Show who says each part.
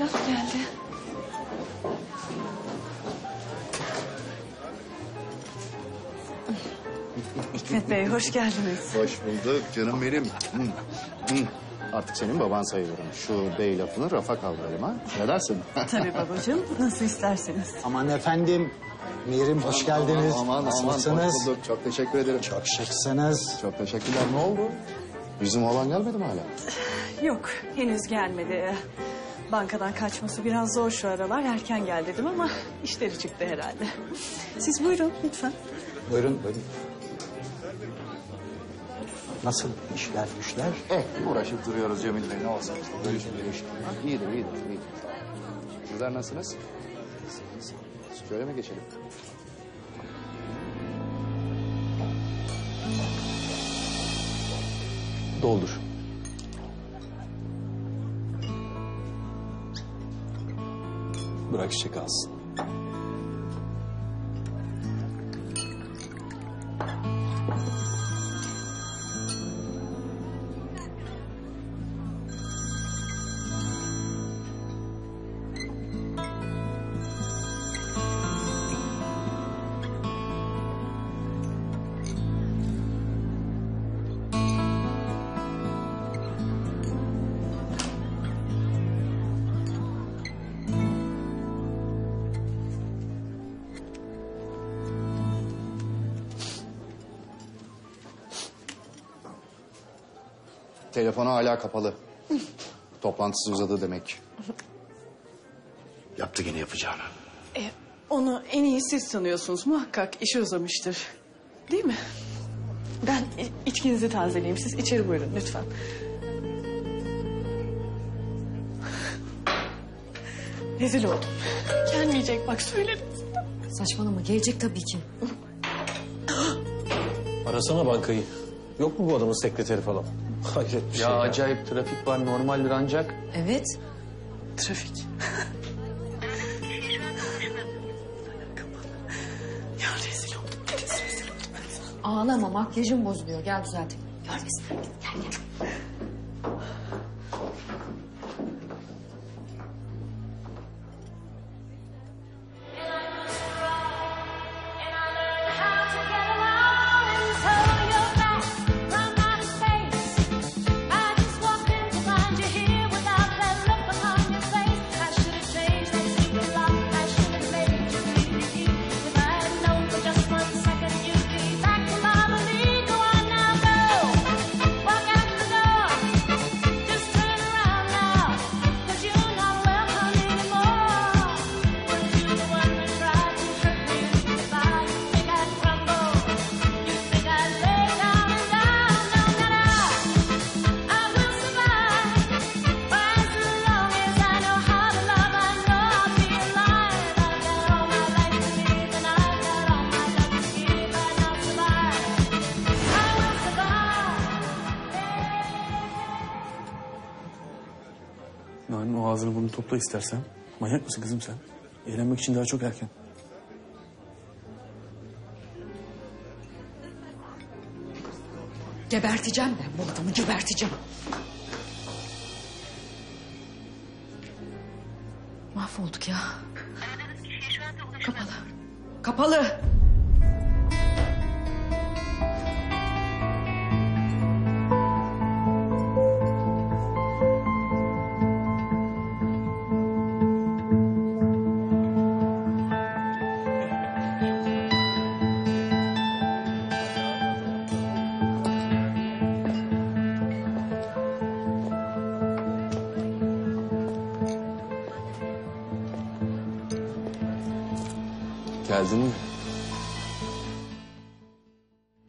Speaker 1: Telgraf geldi. Hikmet Bey hoş geldiniz.
Speaker 2: Hoş bulduk canım benim. Artık senin baban sayılırım. Şu bey lafını rafa kaldıralım ha. Ne dersin?
Speaker 1: Tabii babacığım nasıl isterseniz.
Speaker 3: Aman efendim. Mirim hoş geldiniz.
Speaker 2: Aman aman hoş
Speaker 3: Nasılsınız?
Speaker 2: bulduk. Çok teşekkür ederim.
Speaker 3: Çok şıksınız.
Speaker 2: Çok teşekkürler. Ne oldu? Bizim oğlan gelmedi mi hala?
Speaker 1: Yok henüz gelmedi. Bankadan kaçması biraz zor şu aralar. Erken gel dedim ama işleri çıktı herhalde. Siz buyurun lütfen.
Speaker 3: Buyurun buyurun. Nasıl işler güçler?
Speaker 2: Eh uğraşıp duruyoruz Cemil Bey. Ne böyle şey. İyidir iyidir iyidir. Sizler nasılsınız? Şöyle mi geçelim?
Speaker 4: Doldur. Bırak çiçek alsın.
Speaker 2: Telefonu hala kapalı. Toplantısı uzadı demek.
Speaker 4: Yaptı gene yapacağını.
Speaker 1: E, onu en iyi siz tanıyorsunuz. Muhakkak işi uzamıştır. Değil mi? Ben içkinizi tazeleyeyim. Siz içeri buyurun lütfen. Rezil oldum. Gelmeyecek bak söyledim.
Speaker 5: Saçmalama gelecek tabii ki.
Speaker 4: Arasana bankayı. Yok mu bu adamın sekreteri falan? Hayret bir şey
Speaker 6: Ya
Speaker 4: ya.
Speaker 6: acayip trafik var normaldir ancak.
Speaker 5: Evet.
Speaker 1: Trafik. ya rezil oldum. Rezil, rezil oldum.
Speaker 5: Ağlama makyajım bozuluyor. Gel düzeltelim. Görmesin. Gel gel.
Speaker 4: Narin o ağzını bunu topla istersen. Manyak mısın kızım sen? Eğlenmek için daha çok erken.
Speaker 5: Geberteceğim ben bu adamı geberteceğim. Mahvolduk ya. Kapalı. Kapalı.
Speaker 6: Geldin mi?